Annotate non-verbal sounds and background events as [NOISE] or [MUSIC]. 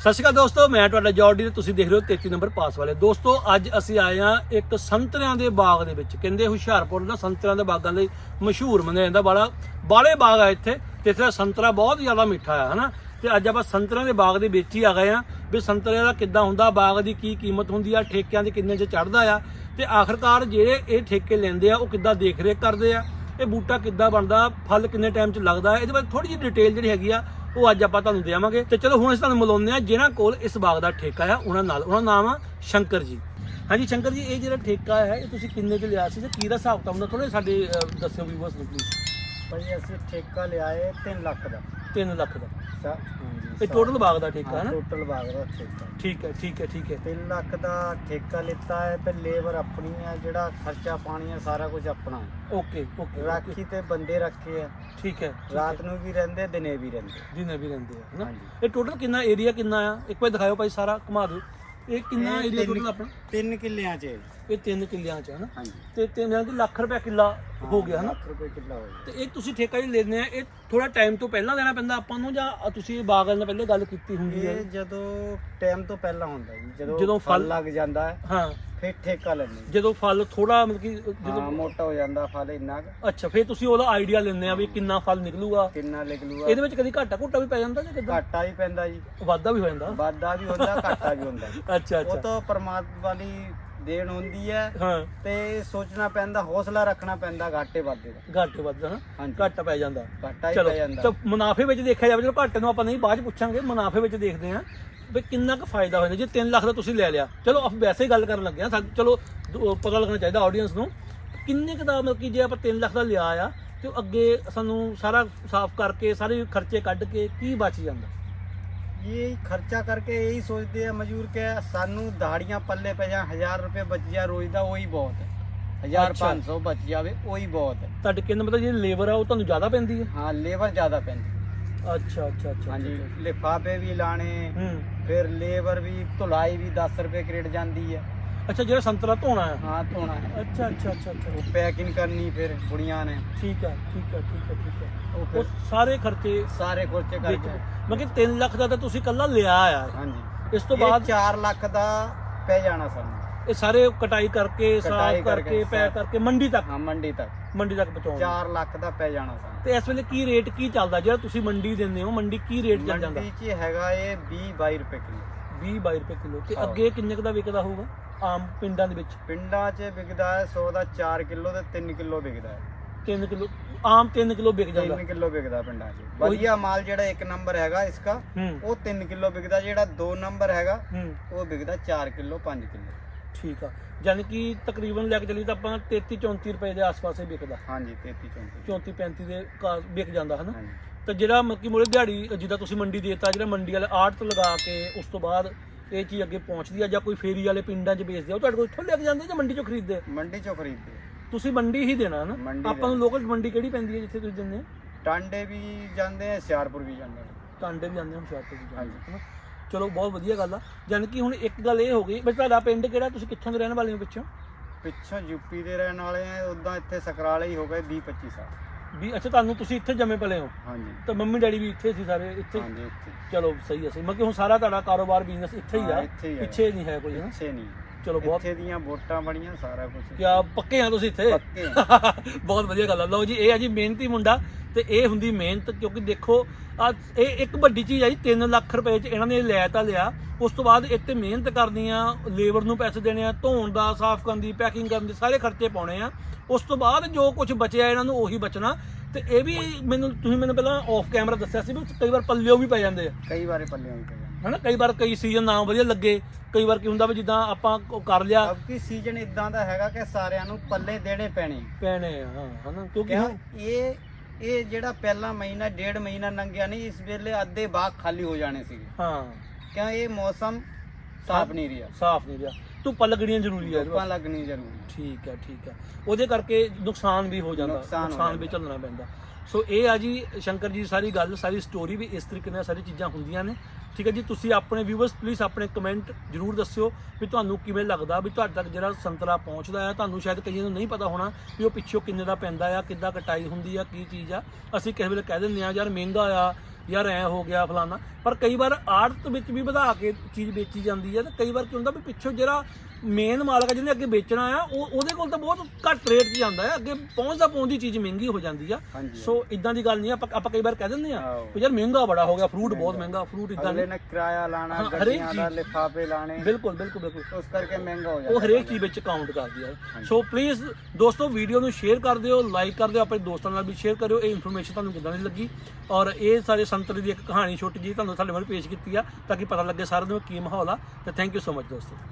ਸਤਿ ਸ਼੍ਰੀ ਅਕਾਲ ਦੋਸਤੋ, ਮੈਂ ਤੁਹਾਡਾ ਜੌਰਡੀ ਤੇ ਤੁਸੀਂ ਦੇਖ ਰਹੇ ਹੋ 33 ਨੰਬਰ ਪਾਸ ਵਾਲੇ। ਦੋਸਤੋ, ਅੱਜ ਅਸੀਂ ਆਏ ਆ ਇੱਕ ਸੰਤਰਿਆਂ ਦੇ ਬਾਗ ਦੇ ਵਿੱਚ। ਕਹਿੰਦੇ ਹੁਸ਼ਿਆਰਪੁਰ ਦਾ ਸੰਤਰਿਆਂ ਦੇ ਬਾਗਾਂ ਲਈ ਮਸ਼ਹੂਰ ਮੰਨਿਆ ਜਾਂਦਾ ਬੜਾ ਬਾਲੇ ਬਾਗ ਆ ਇੱਥੇ, ਤੇ ਇੱਥੇ ਦਾ ਸੰਤਰਾ ਬਹੁਤ ਜ਼ਿਆਦਾ ਮਿੱਠਾ ਆ, ਹਨਾ? ਤੇ ਅੱਜ ਆਪਾਂ ਸੰਤਰਿਆਂ ਦੇ ਬਾਗ ਦੇ ਵਿੱਚ ਹੀ ਆ ਗਏ ਆ ਵੀ ਸੰਤਰਿਆਂ ਦਾ ਕਿੱਦਾਂ ਹੁੰਦਾ, ਬਾਗ ਦੀ ਕੀ ਕੀਮਤ ਹੁੰਦੀ ਆ, ਠੇਕਿਆਂ ਦੇ ਕਿੰਨੇ ਚ ਚੜਦਾ ਆ। ਤੇ ਆਖਰਕਾਰ ਜਿਹੜੇ ਇਹ ਠੇਕੇ ਲੈਂਦੇ ਆ, ਉਹ ਕਿੱਦਾਂ ਦੇਖ ਰੇਖ ਕਰਦੇ ਆ, ਇਹ ਬੂਟਾ ਕਿੱਦਾਂ ਬਣਦਾ, ਫਲ ਕਿੰਨੇ ਟਾਈਮ ਚ ਲੱਗਦਾ, ਇਹਦੇ ਬਾਰੇ ਥੋੜੀ ਜਿਹੀ ਡਿਟੇਲ ਜਿਹੜੀ ਹੈਗੀ ਆ ਉਹ ਅੱਜ ਆਪਾਂ ਤੁਹਾਨੂੰ ਦੇਵਾਂਗੇ ਤੇ ਚਲੋ ਹੁਣ ਅਸੀਂ ਤੁਹਾਨੂੰ ਮਿਲਾਉਂਦੇ ਆ ਜਿਹਨਾਂ ਕੋਲ ਇਸ ਬਾਗ ਦਾ ਠੇਕਾ ਆ ਉਹਨਾਂ ਨਾਲ। ਉਹਨਾਂ ਦਾ ਨਾਮ ਆ ਸ਼ੰਕਰ ਜੀ। ਹਾਂਜੀ ਸ਼ੰਕਰ ਜੀ ਇਹ ਜਿਹੜਾ ਠੇਕਾ ਹੈ ਇਹ ਤੁਸੀਂ ਕਿੰਨੇ ਚ ਲਿਆ ਸੀ ਤੇ ਕੀ ਦਾ ਹਿਸਾਬ ਕਿਤਾਬ ਹੁੰਦਾ? ਥੋੜੇ ਸਾਡੇ ਅਹ, ਦੱਸਿਓ ਵੀਵਰਸ ਨੂੰ ਪਲੀਜ਼ ਭਾਈ ਅਸੀਂ ਠੇਕਾ ਲਿਆ ਲਿਆਏ 3 ਲੱਖ ਦਾ। 3 ਲੱਖ ਦਾ। ਸਾ- ਹਾਂਜੀ ਇਹ ਟੋਟਲ ਬਾਗ ਦਾ ਠੇਕਾ ਹੈ ਨਾ? ਟੋਟਲ ਬਾਗ ਦਾ ਠੇਕਾ। ਠੀਕ ਹੈ ਠੀਕ ਹੈ ਠੀਕ ਹੈ। 3 ਲੱਖ ਦਾ ਠੇਕਾ ਲਿੱਤਾ ਹੈ ਤੇ ਲੇਬਰ ਆਪਣੀ ਹੈ ਜਿਹੜਾ ਖਰਚਾ ਪਾਣੀ ਹੈ ਸਾਰਾ ਕੁਝ ਆਪਣਾ ਹੈ। ਓਕੇ ਓਕੇ ਰਾਖੀ ਤੇ ਬੰਦੇ ਰੱਖੇ ਆ ਠੀਕ ਹੈ ਰਾਤ ਨੂੰ ਵੀ ਰਹਿੰਦੇ ਦਿਨੇ ਵੀ ਰਹਿੰਦੇ। ਜਿੰਨੇ ਵੀ ਰਹਿੰਦੇ ਆ ਹਨਾ? ਹਾਂਜੀ। ਇਹ ਟੋਟਲ ਕਿੰਨਾ ਏਰੀਆ ਕਿੰਨਾ ਆ? ਇੱਕ ਵਾਰ ਦਿਖਾਓ ਭਾਈ ਸਾਰਾ ਘੁਮਾ ਦਿਓ। ਇਹ ਕਿੰਨਾ ਏਰੀਆ ਤਿੰਨ- ਟੋਟਲ ਆਪਣਾ? ਤਿੰਨ ਕਿੱਲਿਆਂ 'ਚ ਹੈ। ਇਹ 3 ਕਿੱਲਿਆਂ ਚ ਹੈ ਨਾ? ਹਾਂਜੀ। ਤੇ 3 ਕਿ ਲੱਖ ਰੁਪਏ ਕਿੱਲਾ ਹੋ ਗਿਆ ਹਨਾ ਲੱਖ ਰੁਪਏ ਕਿੱਲਾ ਹੋ ਗਿਆ। ਤੇ ਇਹ ਤੁਸੀਂ ਠੇਕਾ ਜੀ ਲੈਂਦੇ ਆ ਇਹ ਥੋੜਾ ਟਾਈਮ ਤੋਂ ਪਹਿਲਾਂ ਦੇਣਾ ਪੈਂਦਾ ਆਪਾਂ ਨੂੰ ਜਾਂ ਤੁਸੀਂ ਇਹ ਬਾਗ ਨਾਲ ਪਹਿਲੇ ਗੱਲ ਕੀਤੀ ਹੁੰਦੀ ਹੈ? ਇਹ ਜਦੋਂ ਟਾਈਮ ਤੋਂ ਪਹਿਲਾਂ ਹੁੰਦਾ ਜੀ ਜਦੋਂ ਜਦੋਂ ਫਲ ਲੱਗ ਜਾਂਦਾ ਹੈ ਹਾਂ। ਫਿਰ ਠੇਕਾ ਲੈਂਦੇ। ਜਦੋਂ ਫਲ ਥੋੜਾ ਮਤਲਬ ਕਿ ਹਾਂ ਜਦੋਂ ਮੋਟਾ ਹੋ ਜਾਂਦਾ ਫਲ ਇੰਨਾ ਕੁ, ਅੱਛਾ ਫਿਰ ਤੁਸੀਂ ਉਹਦਾ ਆਈਡੀਆ ਲੈਂਦੇ ਆ ਵੀ ਕਿੰਨਾ ਫਲ ਨਿਕਲੂਗਾ। ਕਿੰਨਾ ਲਿਖ ਲੂਗਾ ਇਹਦੇ ਵਿੱਚ ਕਦੀ ਘਾਟਾ ਘੁੱਟਾ ਵੀ ਪੈ ਜਾਂਦਾ ਜਾਂ ਕਿਦਾਂ? ਘਾਟਾ ਵੀ ਪੈਂਦਾ ਜੀ। ਵਾਧਾ ਵੀ ਹੋ ਜਾਂਦਾ। ਵਾਧਾ ਵੀ ਹੁੰਦਾ ਘਾਟਾ ਵੀ ਹੁੰਦਾ। [LAUGHS] ਅੱਛਾ ਉਹ ਅੱਛਾ ਤਾਂ ਪਰਮਾਤਮਾ ਦੀ ਦੇਣ ਹੁੰਦੀ ਹੈ। ਹਾਂ। ਤੇ ਸੋਚਣਾ ਪੈਂਦਾ ਹੌਸਲਾ ਰੱਖਣਾ ਪੈਂਦਾ ਘਾਟੇ ਵਾਧੇ ਦਾ। ਘਾਟੇ ਵੱਧਦਾ ਨਾ ਹਾਂਜੀ। ਘਾਟਾ ਪੈ ਜਾਂਦਾ। ਘਾਟਾ ਹੀ ਚਲੋ ਪੈ ਜਾਂਦਾ। ਤਾਂ ਮੁਨਾਫੇ ਵਿੱਚ ਦੇਖਿਆ ਜਾਵੇ ਚਲੋ ਘਾਟੇ ਨੂੰ ਆਪਾਂ ਨਹੀਂ ਬਾਅਦ ਚ ਪੁੱਛਾਂਗੇ ਮੁਨਾਫੇ ਵਿੱਚ ਦੇਖਦੇ ਆਂ ਵੀ ਕਿੰਨਾ ਕੁ ਫਾਇਦਾ ਹੋ ਜਾਂਦਾ ਜੇ 3 ਲੱਖ ਦਾ ਤੁਸੀਂ ਲੈ ਲਿਆ। ਚਲੋ ਆਪਾਂ ਵੈਸੇ ਹੀ ਗੱਲ ਕਰਨ ਲੱਗੇ ਆ। ਚਲੋ ਪਤਾ ਲੱਗਣਾ ਚਾਹੀਦਾ ਆਡੀਅנס ਨੂੰ। ਕਿੰਨੇ ਕੁ ਦਾ ਮਤਲਬ ਕਿ ਜੇ ਆਪਾਂ 3 ਲੱਖ ਦਾ ਲਿਆ ਆ ਤੇ ਅੱਗੇ ਸਾਨੂੰ ਸਾਰਾ ਸਾਫ਼ ਕਰਕੇ ਸਾਰੇ ਖਰਚੇ ਕੱਢ ਕੇ ਕੀ ਬਚ ਜਾਂਦਾ? ਇਹ ਖਰਚਾ ਕਰਕੇ ਇਹੀ ਸੋਚਦੇ ਆ ਮਜ਼ਦੂਰ ਕਿ ਸਾਨੂੰ ਦਿਹਾੜੀਆਂ ਪੱਲੇ ਪੈ ਜਾ 1000 ਰੁਪਏ ਬਚ ਜਾ ਰੋਜ਼ ਦਾ ਉਹੀ ਬਹੁਤ ਹੈ। 1500 ਬਚ ਜਾਵੇ ਉਹੀ ਬਹੁਤ ਹੈ। ਤੁਹਾਡੇ ਕਿੰਨੇ ਮਤਲਬ ਜਿਹੜੀ ਲੇਬਰ ਆ ਉਹ ਤੁਹਾਨੂੰ ਜ਼ਿਆਦਾ ਪੈਂਦੀ ਹੈ? ਹਾਂ ਲੇਬਰ ਜ਼ਿਆਦਾ ਪੈਂਦੀ ਅੱਛਾ ਅੱਛਾ ਅੱਛਾ ਹਾਂਜੀ ਲਿਫਾਫੇ ਵੀ ਲਾਣੇ ਹੂੰ। ਫਿਰ ਲੇਬਰ ਵੀ ਧੁਲਾਈ ਵੀ 10 ਰੁਪਏ ਕਰੇਟ ਜਾਂਦੀ ਹੈ। ਅੱਛਾ ਜਿਹੜਾ ਸੰਤਰਾ ਧੋਣਾ ਹੈ? ਹਾਂ ਧੋਣਾ ਹੈ। ਅੱਛਾ ਅੱਛਾ ਅੱਛਾ ਅੱਛਾ। ਉਹ ਪੈਕਿੰਗ ਕਰਨੀ ਫਿਰ ਕੁੜੀਆਂ ਨੇ। ਠੀਕ ਹੈ ਠੀਕ ਹੈ ਠੀਕ ਹੈ ਠੀਕ ਹੈ। ਉਹ ਸਾਰੇ ਖਰਚੇ ਸਾਰੇ ਖਰਚੇ ਕਰਕੇ ਮਤਲਬ ਕਿ 3 ਲੱਖ ਦਾ ਤਾਂ ਤੁਸੀਂ ਕੱਲਾ ਲਿਆ ਆ ਹਾਂਜੀ। ਇਸ ਤੋਂ ਬਾਅਦ 4 ਲੱਖ ਦਾ ਪੈ ਜਾਣਾ ਸਾਨੂੰ। ਇਹ ਸਾਰੇ ਕਟਾਈ ਕਰਕੇ ਸਾਫ਼ ਕਰਕੇ ਪੈਕ। ਕਰਕੇ ਮੰਡੀ ਤੱਕ। ਹਾਂ ਮੰਡੀ ਤੱਕ। ਮੰਡੀ ਤੱਕ ਪਹੁੰਚਾਉਣਾ। 4 ਲੱਖ ਦਾ ਪੈ ਜਾਣਾ ਸਾਨੂੰ। ਤੇ ਇਸ ਵੇਲੇ ਕੀ ਰੇਟ ਕੀ ਚੱਲਦਾ? ਜਿਹੜਾ ਤੁਸੀਂ ਮੰਡੀ ਦਿੰਦੇ ਹੋ ਮੰਡੀ ਕੀ ਰੇਟ ਚੱਲ ਜਾਂਦਾ? ਮੰਡੀ 'ਚ ਹੈਗਾ ਇਹ 20 22 ਰੁਪਏ ਕਿਲੋ। 20 22 ਰੁਪਏ ਕਿਲੋ। ਤੇ। ਅੱਗੇ ਕਿੰਨੇ ਕੁ ਦਾ ਵਿਕਦਾ ਹੋਊਗਾ? ਆਮ ਪਿੰਡਾਂ ਦੇ ਵਿੱਚ? ਪਿੰਡਾਂ 'ਚ ਵਿਕਦਾ ਹੈ 100 ਦਾ 4 ਕਿਲੋ ਤੇ 3 ਕਿਲੋ ਵਿਕਦਾ ਹੈ। 3 ਕਿਲੋ ਆਮ 3 ਕਿਲੋ ਵਿਕ ਜਾਂਦਾ। 3 ਕਿਲੋ ਵਿਕਦਾ ਪਿੰਡਾਂ 'ਚ। ਵਧੀਆ ਮਾਲ ਜਿਹੜਾ ਇੱਕ ਨੰਬਰ ਹੈਗਾ ਇਸਕਾ ਉਹ 3 ਕਿਲੋ ਵਿਕਦਾ ਜਿਹੜਾ 2 ਨੰਬਰ ਹੈਗਾ ਉਹ ਵਿਕਦਾ 4 ਕਿਲੋ 5 ਕਿਲੋ। ਠੀਕ ਆ। ਯਾਨੀ ਕਿ ਤਕਰੀਬਨ ਲੈ ਕੇ ਚੱਲੀ ਤਾਂ ਆਪਾਂ 33 34 ਰੁਪਏ ਦੇ ਆਸ-ਪਾਸ ਹੀ ਵਿਕਦਾ। ਹਾਂਜੀ 33 34 34 35 ਦੇ ਵਿਕ ਜਾਂਦਾ ਹਨਾ? ਹਾਂਜੀ। ਤੇ ਜਿਹੜਾ ਮੱਕੀ ਮੋੜੇ ਦਿਹਾੜੀ ਜਿੱਦਾਂ ਤੁਸੀਂ ਮੰਡੀ ਦੇਤਾ ਜਿਹੜਾ ਮੰਡੀ ਵਾਲੇ ਆੜਤ ਲਗਾ ਕੇ ਉਸ ਤੋਂ ਬਾਅਦ ਇਹ ਚੀਜ਼ ਅੱਗੇ ਪਹੁੰਚਦੀ ਆ ਜਾਂ ਕੋਈ ਫੇਰੀ ਵਾਲੇ ਪਿੰਡਾਂ 'ਚ ਵੇਚਦੇ ਆ ਉਹ ਤੁਹਾਡੇ ਕੋਲ ਇੱਥੋਂ ਲੈ ਕੇ ਜਾਂਦੇ ਜਾਂ ਮੰਡੀ 'ਚੋਂ ਖਰੀਦਦੇ? ਆ? ਮੰਡੀ 'ਚੋਂ ਖਰੀਦਦੇ। ਤੁਸੀਂ ਮੰਡੀ ਹੀ ਦੇਣਾ ਮੰਡੀ ਆਪਾਂ ਨੂੰ ਲੋਕਲ ਮੰਡੀ ਕਿਹੜੀ ਪੈਂਦੀ ਹੈ ਜਿੱਥੇ ਤੁਸੀਂ ਦਿੰਦੇ ਆ ਟਾਂਡੇ ਵੀ ਜਾਂਦੇ ਆ ਸਿਆਰਪੁਰ ਵੀ ਜਾਂਦੇ ਆ। ਟਾਂਡੇ ਵੀ ਜਾਂਦੇ ਹੋ ਹੁਸ਼ਿਆਰਪੁਰ ਵੀ ਜਾਂਦੇ ਹਾਂਜੀ। ਹਨਾ? ਚਲੋ ਬਹੁਤ ਵਧੀਆ ਗੱਲ ਆ। ਯਾਨੀ ਕਿ ਹੁਣ ਇੱਕ ਗੱਲ ਇਹ ਹੋ ਗਈ ਵੀ ਤੁਹਾਡਾ ਪਿੰਡ ਕਿਹੜਾ? ਤੁਸੀਂ ਕਿੱਥੋਂ ਦੇ ਰਹਿਣ ਵਾਲੇ ਹੋ ਪਿੱਛੋਂ? ਪਿੱਛੋਂ ਯੂਪੀ ਦੇ ਰਹਿਣ ਵਾਲੇ ਆ ਉਦਾਂ ਇੱਥੇ ਸਕਰਾਲੇ ਹੀ ਹੋ ਗਏ 20 25 ਸਾਲ। ਵੀ ਅੱਛਾ ਤੁਹਾਨੂੰ ਤੁਸੀਂ ਇੱਥੇ ਜੰਮੇ ਪਲੇ ਹੋ? ਹਾਂਜੀ। ਤੇ ਮੰਮੀ ਡੈਡੀ ਵੀ ਇੱਥੇ ਸੀ ਸਾਰੇ ਇੱਥੇ? ਹਾਂਜੀ ਇੱਥੇ। ਚਲੋ ਸਹੀ ਹੈ ਸਹੀ। ਮਤਲਬ ਕਿ ਹੁਣ ਸਾਰਾ ਤੁਹਾਡਾ ਕਾਰੋਬਾਰ ਬਿਜ਼ਨਸ ਇੱਥੇ ਹੀ ਹਾਂ, ਆ ਇੱਥੇ ਹੀ ਆ। ਪਿੱਛੇ ਨਹੀਂ ਹੈ ਕੋਈ ਹਨਾ? ਪਿੱਛੇ ਨਹੀਂ ਚਲੋ ਬਹੁਤ ਇੱਥੇ ਦੀਆਂ ਵੋਟਾਂ ਬੜੀਆਂ ਸਾਰਾ ਕੁਝ ਕਿਆ ਪੱਕੇ ਆ ਤੁਸੀਂ ਇੱਥੇ? ਪੱਕੇ ਆ। [LAUGHS] ਬਹੁਤ ਵਧੀਆ ਗੱਲ ਆ। ਲਓ ਜੀ ਇਹ ਆ ਜੀ ਮਿਹਨਤੀ ਮੁੰਡਾ ਤੇ ਇਹ ਹੁੰਦੀ ਮਿਹਨਤ ਕਿਉਂਕਿ ਦੇਖੋ ਆ ਇਹ ਇੱਕ ਵੱਡੀ ਚੀਜ਼ ਆ ਜੀ 3 ਲੱਖ ਰੁਪਏ ਚ ਇਹਨਾਂ ਨੇ ਲੈ ਤਾਂ ਲਿਆ। ਉਸ ਤੋਂ ਬਾਅਦ ਇੱਥੇ ਮਿਹਨਤ ਕਰਨੀ ਆ ਲੇਬਰ ਨੂੰ ਪੈਸੇ ਦੇਣੇ ਆ ਧੋਣ ਦਾ ਸਾਫ਼ ਕਰਨ ਦੀ ਪੈਕਿੰਗ ਕਰਨ ਦੇ ਸਾਰੇ ਖਰਚੇ ਪਾਉਣੇ ਆ। ਉਸ ਤੋਂ ਬਾਅਦ ਜੋ ਕੁਝ ਬਚਿਆ ਇਹਨਾਂ ਨੂੰ ਉਹੀ ਬਚਣਾ। ਤੇ ਇਹ ਵੀ ਮੈਨੂੰ ਤੁਸੀਂ ਮੈਨੂੰ ਪਹਿਲਾਂ ਆਫ ਕੈਮਰਾ ਦੱਸਿਆ ਸੀ ਵੀ ਕਈ ਵਾਰ ਪੱਲਿਓ ਵੀ ਪੈ ਜਾਂਦੇ ਆ। ਕਈ ਵਾਰੇ ਪੱਲੇ ਹੋਈ ਪਏ ਹਨਾ ਕਈ ਵਾਰ ਕਈ ਸੀਜ਼ਨ ਨਾ ਵਧੀਆ ਲੱਗੇ ਕਈ ਵਾਰ ਕੀ ਹੁੰਦਾ ਵੀ ਜਿੱਦਾਂ ਆਪਾਂ ਉਹ ਕਰ ਲਿਆ। ਅਬ ਕੀ ਸੀਜ਼ਨ ਇਦਾਂ ਦਾ ਹੈਗਾ ਕਿ ਸਾਰਿਆਂ ਨੂੰ ਪੱਲੇ ਦੇਣੇ ਪੈਣੇ। ਪੈਣੇ ਆ ਹਾਂ ਹਨਾ ਕਿਉਂਕਿ ਕਿਉਂ? ਇਹ ਇਹ ਜਿਹੜਾ ਪਹਿਲਾ ਮਹੀਨਾ ਡੇਢ ਮਹੀਨਾ ਲੰਘਿਆ ਨਹੀਂ ਇਸ ਵੇਲੇ ਅੱਧੇ ਬਾਗ ਖਾਲੀ ਹੋ ਜਾਣੇ ਸੀਗੇ। ਹਾਂ। ਕਿਉਂ? ਇਹ ਮੌਸਮ ਸਾਫ਼ ਨਹੀਂ ਰਿਹਾ। ਸਾਫ਼ ਨਹੀਂ ਰਿਹਾ। ਧੁੱਪਾਂ ਲੱਗਣੀਆਂ ਜ਼ਰੂਰੀ ਇਹਦੇ ਧੁੱਪਾਂ। ਲੱਗਣੀ ਜ਼ਰੂਰੀ ਠੀਕ ਹੈ ਠੀਕ ਹੈ ਉਹਦੇ ਕਰਕੇ ਨੁਕਸਾਨ ਵੀ ਹੋ ਜਾਂਦਾ ਨੁਕਸਾਨ ਹੋ ਨੁਕਸਾਨ ਵੀ ਜਾਂਦਾ। ਝੱਲਣਾ ਪੈਂਦਾ। ਸੋ ਇਹ ਆ ਜੀ ਸ਼ੰਕਰ ਜੀ ਸਾਰੀ ਗੱਲ ਸਾਰੀ ਸਟੋਰੀ ਵੀ ਇਸ ਤਰੀਕੇ ਨਾਲ ਸਾਰੀ ਚੀਜ਼ਾਂ ਹੁੰਦੀਆਂ ਨੇ। ਠੀਕ ਹੈ ਜੀ, ਤੁਸੀਂ ਆਪਣੇ ਵਿਊਵਰਸ ਪਲੀਜ਼ ਆਪਣੇ ਕਮੈਂਟ ਜਰੂਰ ਦੱਸਿਓ ਵੀ ਤੁਹਾਨੂੰ ਕਿਵੇਂ ਲੱਗਦਾ, ਵੀ ਤੁਹਾਡੇ ਤੱਕ ਜਿਹੜਾ ਸੰਤਰਾ ਪਹੁੰਚਦਾ ਹੈ, ਤੁਹਾਨੂੰ ਸ਼ਾਇਦ ਕਈਆਂ ਨੂੰ ਨਹੀਂ ਪਤਾ ਹੋਣਾ ਵੀ ਉਹ ਪਿੱਛੋਂ ਕਿੰਨੇ ਦਾ ਪੈਂਦਾ ਆ, ਕਿੱਦਾਂ ਕਟਾਈ ਹੁੰਦੀ ਆ, ਕੀ ਚੀਜ਼ ਆ। ਅਸੀਂ ਕਿਸੇ ਵੇਲੇ ਕਹਿ ਦਿੰਦੇ ਆ, ਯਾਰ ਮਹਿੰਗਾ ਆ ਯਾਰ ਐ ਹੋ ਗਿਆ ਫਲਾਨਾ। ਪਰ ਕਈ ਵਾਰ ਆੜਤ ਵਿੱਚ ਵੀ ਵਧਾ ਕੇ ਚੀਜ਼ ਵੇਚੀ ਜਾਂਦੀ ਹੈ ਤੇ ਕਈ ਵਾਰ ਕੀ ਹੁੰਦਾ ਵੀ ਪਿੱਛੋਂ ਜਿਹੜਾ ਮੇਨ ਮਾਲਕ ਆ ਜਿਹਨੇ ਅੱਗੇ ਵੇਚਣਾ ਆ ਉਹ ਉਹਦੇ ਕੋਲ ਤਾਂ ਬਹੁਤ ਘੱਟ ਰੇਟ 'ਚ ਜਾਂਦਾ ਹੈ ਅੱਗੇ ਪਹੁੰਚਦਾ ਪਹੁੰਚਦੀ ਚੀਜ਼ ਮਹਿੰਗੀ ਹੋ ਜਾਂਦੀ ਆ। ਸੋ ਇਦਾਂ ਦੀ ਗੱਲ ਨਹੀਂ ਆਪਾਂ ਆਪਾਂ ਕਈ ਵਾਰ ਕਹਿ ਦਿੰਦੇ ਆ। ਵੀ ਯਾਰ ਮਹਿੰਗਾ ਬੜਾ ਹੋ ਗਿਆ ਫਰੂਟ ਬਹੁਤ ਮਹਿੰਗਾ ਫਰੂਟ ਇਦਾਂ ਅਗਲੇ ਨੇ ਕਿਰਾਇਆ ਲਾਣਾ ਗੱਡੀਆਂ ਦਾ। ਲਿਫਾਫੇ ਲਾਣੇ। ਬਿਲਕੁਲ ਬਿਲਕੁਲ ਬਿਲਕੁਲ। ਉਸ ਕਰਕੇ ਮਹਿੰਗਾ ਹੋ ਜਾਂਦਾ ਉਹ ਹਰੇਕ ਚੀਜ਼ ਵਿੱਚ ਕਾਊਂਟ ਕਰਦੀ ਹੈ ਸੋ ਪਲੀਜ਼ ਦੋਸਤੋ ਵੀਡੀਓ ਨੂੰ ਸ਼ੇਅਰ ਕਰ ਦਿਓ ਲਾਈਕ ਕਰ ਦਿਓ ਆਪਣੇ ਦੋਸਤਾਂ ਨਾਲ ਵੀ ਸ਼ੇਅਰ ਕਰਿਓ। ਇਹ ਇਨਫੋਰਮੇਸ਼ਨ ਤੁਹਾਨੂੰ ਕਿੱਦਾਂ ਦੀ ਲੱਗੀ? ਔਰ ਇਹ ਸਾਰੇ ਸੰਤਰੇ ਦੀ ਇੱਕ ਕਹਾਣੀ ਛੋਟੀ ਜੀ ਤੁਹਾਨੂੰ ਸਾਡੇ ਵੱਲ ਪੇਸ਼ ਕੀਤੀ ਆ ਤਾਂ ਕਿ ਪਤਾ ਲੱਗੇ ਸਾਰਿਆਂ ਨੂੰ ਕੀ ਮਾਹੌਲ ਆ। ਤੇ ਥੈਂਕ ਯੂ ਸੋ ਮਚ ਦੋਸਤੋ।